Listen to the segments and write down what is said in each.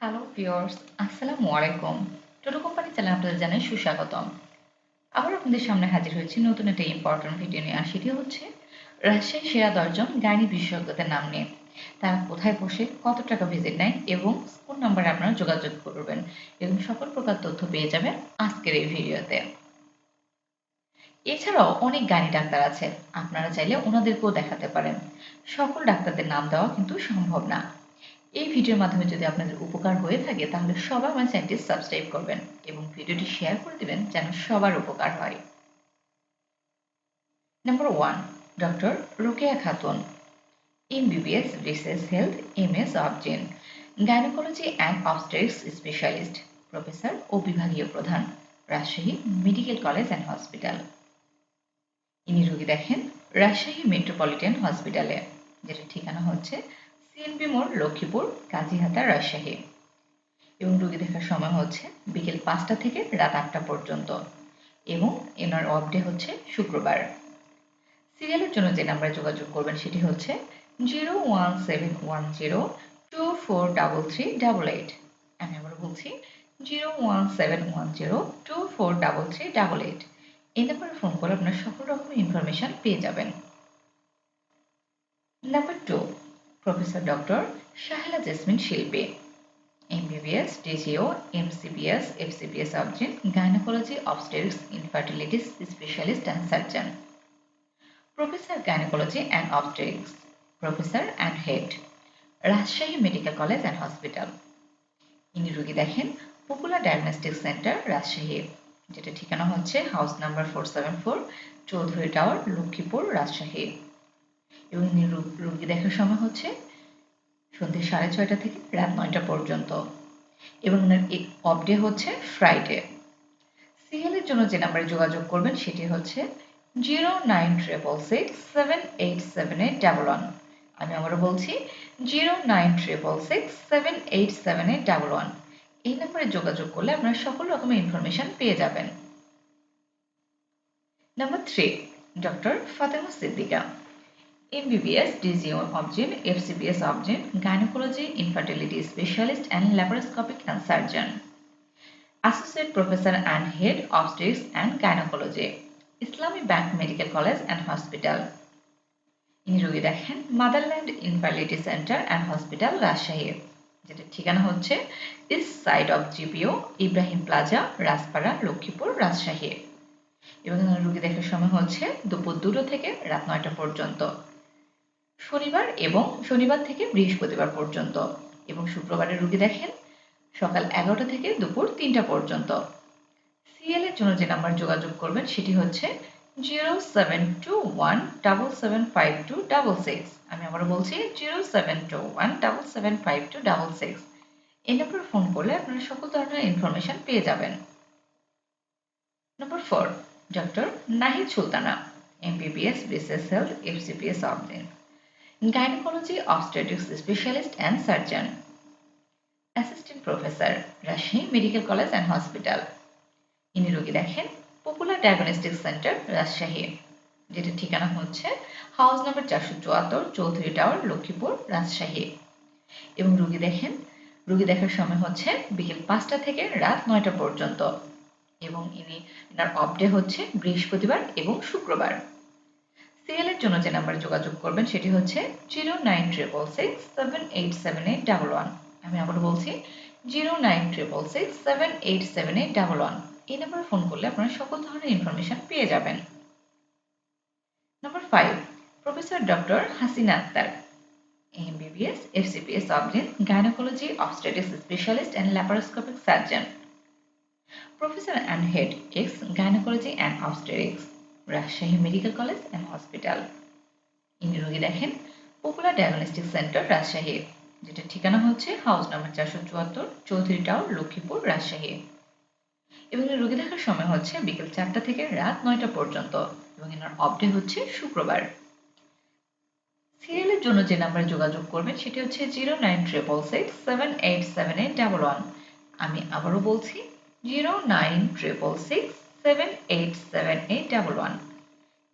Hello viewers আসসালামু আলাইকুম টোটো company channel আপনাদের জানাই সুস্বাগতম। আবার আপনাদের সামনে হাজির হয়েছি নতুন একটা ইম্পর্টেন্ট ভিডিও নিয়ে, আর সেটি হচ্ছে রাজশাহী সেরা দশজন গাইনি বিশেষজ্ঞদের নাম নিয়ে। তারা কোথায় বসে, কত টাকা ভিজিট নেয় এবং কোন নাম্বারে আপনারা যোগাযোগ করবেন এবং সকল প্রকার তথ্য পেয়ে যাবেন আজকের এই ভিডিওতে এছাড়াও অনেক গানি ডাক্তার আছে। আপনারা চাইলে ওনাদেরকেও দেখাতে পারেন। সকল ডাক্তারদের নাম দেওয়া কিন্তু সম্ভব না। এই ভিডিওর মাধ্যমে যদি আপনাদের উপকার হয়ে থাকে, তাহলে সবাই আমার চ্যানেলটি সাবস্ক্রাইব করবেন এবং ভিডিওটি শেয়ার করে দিবেন যেন সবার উপকার হয়। Number one doctor Rokeya Khatun MBBS research health M S obgyn gynaecology and obstetrics specialist professor ও বিভাগীয় প্রধান, Rajshahi medical college and hospital ইনি রোগী দেখেন রাজশাহী মেট্রোপলিটন হসপিটালে যেটা ঠিকানা হচ্ছে সিএনপি মোড়, লক্ষ্মীপুর, কাজীহাতা, রাজশাহী। এবং রুগী দেখার সময় হচ্ছে বিকেল পাঁচটা থেকে রাত আটটা পর্যন্ত। এবং এনার অফ ডে হচ্ছে শুক্রবার। সিরিয়ালের জন্য যে নাম্বারে যোগাযোগ করবেন সেটি হচ্ছে zero one seven one zero two four double three double eight. আমি আবার বলছি, zero one seven one zero two four double three double eight. এই নাম্বারে ফোন করে আপনার সকল রকম ইনফরমেশন পেয়ে যাবেন। Number two professor doctor Shahela Jesmin Shilpi MBBS DGO MCPS FCPS subject gynaecology obstetrics infertilities specialist and surgeon professor gynaecology and obstetrics professor and head Rajshahi medical college and hospital ইনি রুগী দেখেন popular diagnostic centre Rajshahi যেটা ঠিকানা হচ্ছে house number four seven four Chowdhury tower Lakshmipur Rajshahi এবং রুগী দেখার সময় হচ্ছে সন্ধ্যে সাড়ে ছয়টা থেকে রাত নয়টা পর্যন্ত। এবং ওনার অফ ডে হচ্ছে ফ্রাইডে সিএল এর জন্য যে নাম্বারে যোগাযোগ করবেন সেটি হচ্ছে zero nine triple six seven eight seven eight double one আমি আবারও বলছি, zero nine triple six seven eight seven eight double one এই নাম্বারে যোগাযোগ করলে আপনারা সকল রকমের ইনফরমেশন পেয়ে যাবেন। Number three doctor Fatema Siddika. MBBS, DGO Obgyn, FCBS Obgyn, Gynecology, Infertility Specialist and Laparoscopic and Surgeon. Associate Professor and Head, Obstetrics and Gynecology, Islamic Bank Medical College and Hospital. ইনি রোগী দেখেন Motherland infertility centre and hospital Rajshahi যেটা ঠিকানা হচ্ছে east side of GPO Ibrahim plaza Rajpara Laxmipur Rajshahi এবং রোগী দেখার সময় হচ্ছে দুপুর দুটো থেকে রাত নয়টা পর্যন্ত শনিবার এবং শনিবার থেকে বৃহস্পতিবার পর্যন্ত এবং শুক্রবারের রুগী দেখেন সকাল এগারোটা থেকে দুপুর তিনটা পর্যন্ত। সিএল এর জন্য যে নাম্বার যোগাযোগ করবেন সেটি হচ্ছে zero seven two one double seven five two double six. আমি আবারও বলছি zero seven two one double seven five two double six. এই নাম্বারে ফোন করলে আপনারা সকল ধরনের ইনফরমেশন পেয়ে যাবেন। Number four, doctor Nahid Sultana MBBS BCS health FCPS obgyn Gynecology Obstetrics Specialist and Surgeon. Assistant Professor Rajshahi medical college and hospital ইনি রোগী দেখেন পপুলার ডায়াগনস্টিক সেন্টার রাজশাহী। যেটা ঠিকানা হচ্ছে হাউস নাম্বার চারশো চুয়াত্তর, চৌধুরী টাওয়ার লক্ষ্মীপুর, রাজশাহী। এবং রুগী দেখেন, রুগী দেখার সময় হচ্ছে বিকেল পাঁচটা থেকে রাত নয়টা পর্যন্ত। এবং ইনি এনার হচ্ছে বৃহস্পতিবার এবং শুক্রবার। সিএল এর জন্য যে নাম্বারে যোগাযোগ করবেন সেটি হচ্ছে zero nine triple six seven eight seven eight double one আমি আবার বলছি zero nine triple six seven eight seven eight double one এই নাম্বারে ফোন করলে আপনারা সকল ধরনের ইনফরমেশন পেয়ে যাবেন। Number five professor doctor Hasina Akhter MBBS FCPS obgyn gynaecology obstetrics specialist and laparoscopic surgeon professor and head ex gynaecology and obstetrics Rajshahi medical college and hospital ইনি রোগী দেখেন পপুলার ডায়াগনস্টিক সেন্টার রাজশাহী, যেটা ঠিকানা হচ্ছে house number চারশো চুয়াত্তর Chowdhury tower Lakshmipur, Rajshahi. এবং রোগী দেখার সময় হচ্ছে বিকেল চারটা থেকে রাত নয়টা পর্যন্ত এবং এনার অপডে হচ্ছে শুক্রবার। সিরিয়ালের জন্য যে নাম্বারে যোগাযোগ করবেন সেটি হচ্ছে zero nine triple six seven eight seven eight double one আমি আবারও বলছি জিরো নাইন ট্রিপল সিক্স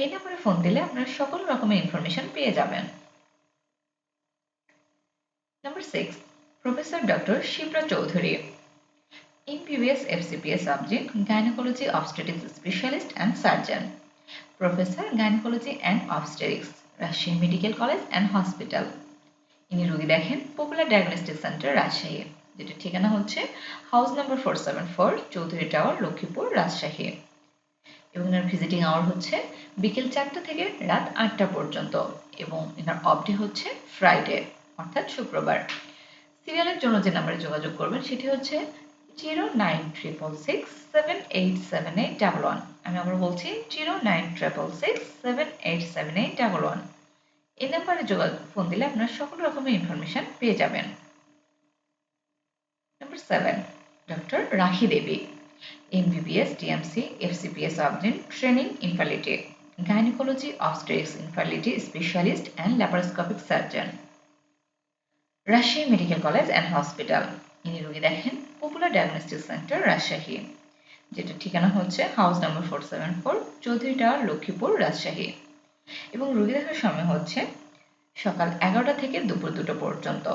এই নম্বরে ফোন দিলে আপনারা সকল রকমের ইনফরমেশন পেয়ে যাবেন। Number six professor doctor Shipra Chowdhury. MBBS FCPS subject, Gynecology, Obstetrics Specialist and Surgeon Professor, Gynecology and Obstetrics Rajshahi medical college and hospital ইনি রোগী দেখেন পপুলার ডায়াগনস্টিক সেন্টার রাজশাহী। যেটা ঠিকানা হচ্ছে house number four seven four Chowdhury tower Laxmipur, Rajshahi. এবং এনার visiting hour হচ্ছে বিকেল চারটা থেকে রাত আটটা পর্যন্ত। এবং এনার অফডে হচ্ছে ফ্রাইডে অর্থাৎ শুক্রবার। সিরিয়ালের জন্য যে নাম্বারে যোগাযোগ করবেন, সেটি হচ্ছে zero nine triple six seven eight seven eight double one আমি আবার বলছি zero nine triple six seven eight seven eight double one এই নাম্বারে যোগাযোগ ফোন দিলে আপনার সকল রকমের ইনফরমেশন পেয়ে যাবেন। Number seven doctor Rahi Debi MBBS, DMC, FCPS Obgyn, Training Infertility, Gynecology, Obstetrics, Infertility Specialist and Laparoscopic Surgeon. Rajshahi medical college and hospital ইনি রোগী দেখেন পপুলার ডায়াগনস্টিক সেন্টার রাজশাহী যেটা ঠিকানা হচ্ছে house number four seven four Chowdhury tower Laxmipur Rajshahi এবং রোগী দেখার সময় হচ্ছে সকাল এগারোটা থেকে দুপুর দুটো পর্যন্ত।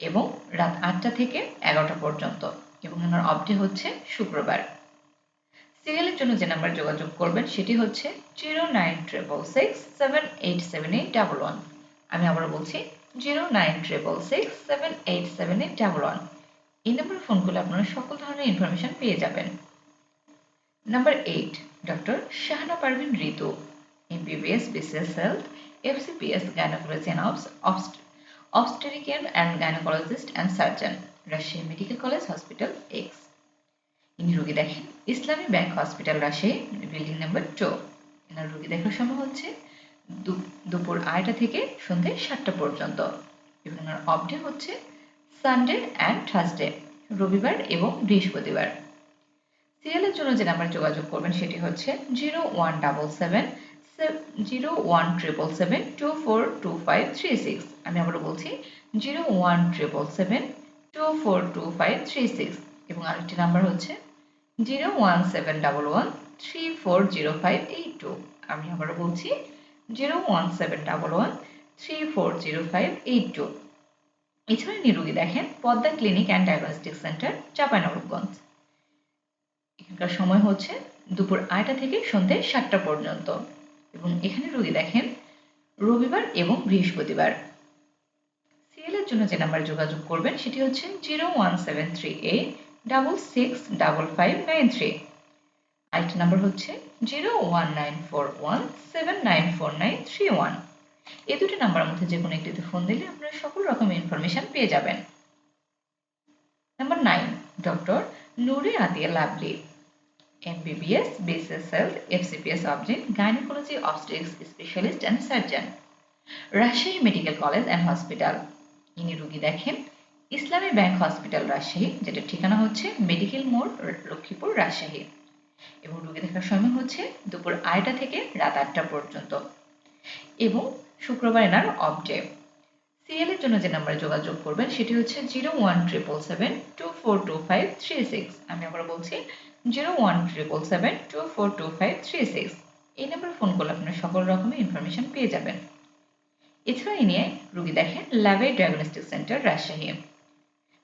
এবং রাত আটটা থেকে এগারোটা পর্যন্ত এবং ওনার অবডে হচ্ছে শুক্রবার। সিরিয়ালের জন্য যে নাম্বার যোগাযোগ করবেন সেটি হচ্ছে zero nine triple six seven eight seven eight double one. আমি আবার বলছি, zero nine triple six seven eight seven eight double one. এই নাম্বার ফোন করলে আপনারা সকল ধরনের ইনফরমেশন পেয়ে যাবেন। Number eight, doctor Shahana Parvin Ritu MBBS, BCS, health, FCPS, gynaecology and obstetrician and gynecologist and surgeon Rajshahi medical college hospital ex ইনি রোগী দেখেন, Islami bank hospital, Rajshahi building number two. এনার রোগী দেখার সময় হচ্ছে দুপুর আড়াইটা থেকে সন্ধ্যে সাতটা পর্যন্ত। এবং এনার অফডে হচ্ছে সানডে অ্যান্ড থার্সডে রবিবার এবং বৃহস্পতিবার। সিরিয়ালের জন্য যে নাম্বার যোগাযোগ করবেন সেটি হচ্ছে zero one double seven zero one triple seven two four two five three six আমি আবার বলছি zero one triple seven two four two five three six এবং আরেকটি নাম্বার হচ্ছে zero one seven double one three four zero five eight two আমি আবার বলছি zero one seven double one three four zero five eight two এছাড়া নিরোগী দেখেন, Padma clinic and diagnostic centre Chapainawabganj এখানকার সময় হচ্ছে দুপুর আড়াইটা থেকে সন্ধ্যে সাতটা পর্যন্ত। এবং এখানে রোগী দেখেন রবিবার এবং বৃহস্পতিবার। সিএলের জন্য যে নাম্বারে যোগাযোগ করবেন, সেটি হচ্ছে zero one seven three eight double six double five nine three number হচ্ছে zero one nine four one seven nine four nine three one এই দুটি নাম্বারের মধ্যে যে কোনো একটিতে ফোন দিলে আপনারা সকল রকমের ইনফরমেশন পেয়ে যাবেন। Number nine doctor Nure Atia Lovely MBBS, BSS Health, FCPS Object, Gynecology Obstetrics Specialist and Surgeon, Rajshahi medical college and hospital ইনি রুগী দেখেন ইসলামী ব্যাংক হসপিটাল রাজশাহী যেটা ঠিকানা হচ্ছে মেডিকেল মোড় লক্ষ্মীপুর রাজশাহী। এবং রুগী দেখার সময় হচ্ছে দুপুর আড়াইটা থেকে রাত আটটা পর্যন্ত। এবং শুক্রবার এনার অফ ডে সিএল এর জন্য যে নাম্বারে যোগাযোগ করবেন সেটি হচ্ছে zero one triple seven two four two five three six. আমি আবার বলছি zero one two four two five three six এই নাম্বারে ফোন করলে আপনারা সকল রকমের ইনফরমেশন পেয়ে যাবেন। এছাড়া এই নিয়ে রুগী দেখেন ল্যাবে ডায়াগনস্টিক সেন্টার রাজশাহী।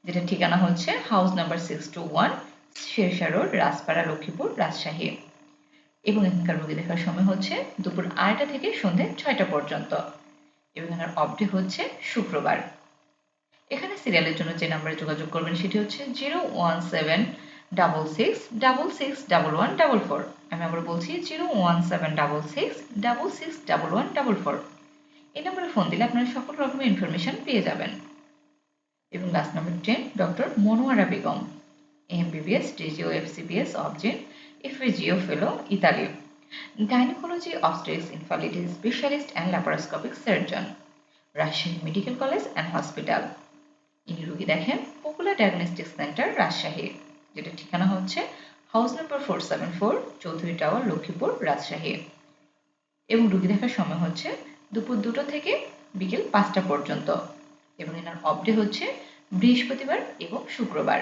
যেটা ঠিকানা হচ্ছে house number six two one Shershah road Rajpara, Laxmipur, Rajshahi. এবং এখানকার রুগী দেখার সময় হচ্ছে দুপুর আড়াইটা থেকে সন্ধ্যে ছয়টা পর্যন্ত। এবং এখানকার অফডে হচ্ছে শুক্রবার। এখানে সিরিয়ালের জন্য যে নাম্বারে যোগাযোগ করবেন সেটি হচ্ছে zero one seven double six double six double one double four আমি আবার বলছি zero one seven double six double six double one double four এই নম্বরে ফোন দিলে আপনারা সকল রকমের ইনফরমেশন পেয়ে যাবেন। এবং last number ten doctor Monowara Begum MBBS DGO FCPS obgyn FAGO fellow Italy gynaecology obstetrics infertility specialist and laparoscopic surgeon Rajshahi medical college and hospital ইনি রুগী দেখেন পপুলার ডায়াগনস্টিক সেন্টার রাজশাহী যেটা ঠিকানা হচ্ছে house number four seven four Chowdhury tower Laxmipur, Rajshahi. এবং রুগী দেখার সময় হচ্ছে দুপুর দুটো থেকে বিকেল পাঁচটা পর্যন্ত। এবং এনার অপডে হচ্ছে বৃহস্পতিবার এবং শুক্রবার।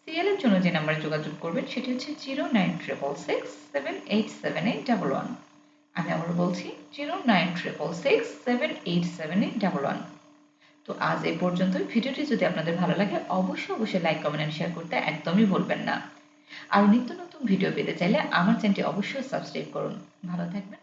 সিএল এর জন্য যে নাম্বারে যোগাযোগ করবেন, সেটি হচ্ছে zero nine triple six seven eight seven eight double one আমি আবার বলছি zero nine triple six seven eight seven eight double one তো আজ এই পর্যন্তই। ভিডিওটি যদি আপনাদের ভালো লাগে, অবশ্যই অবশ্যই লাইক কমেন্ট অ্যান্ড শেয়ার করতে একদমই ভুলবেন না। আর নিত্য নতুন ভিডিও পেতে চাইলে আমার চ্যানেলটি অবশ্যই সাবস্ক্রাইব করুন। ভালো থাকবেন।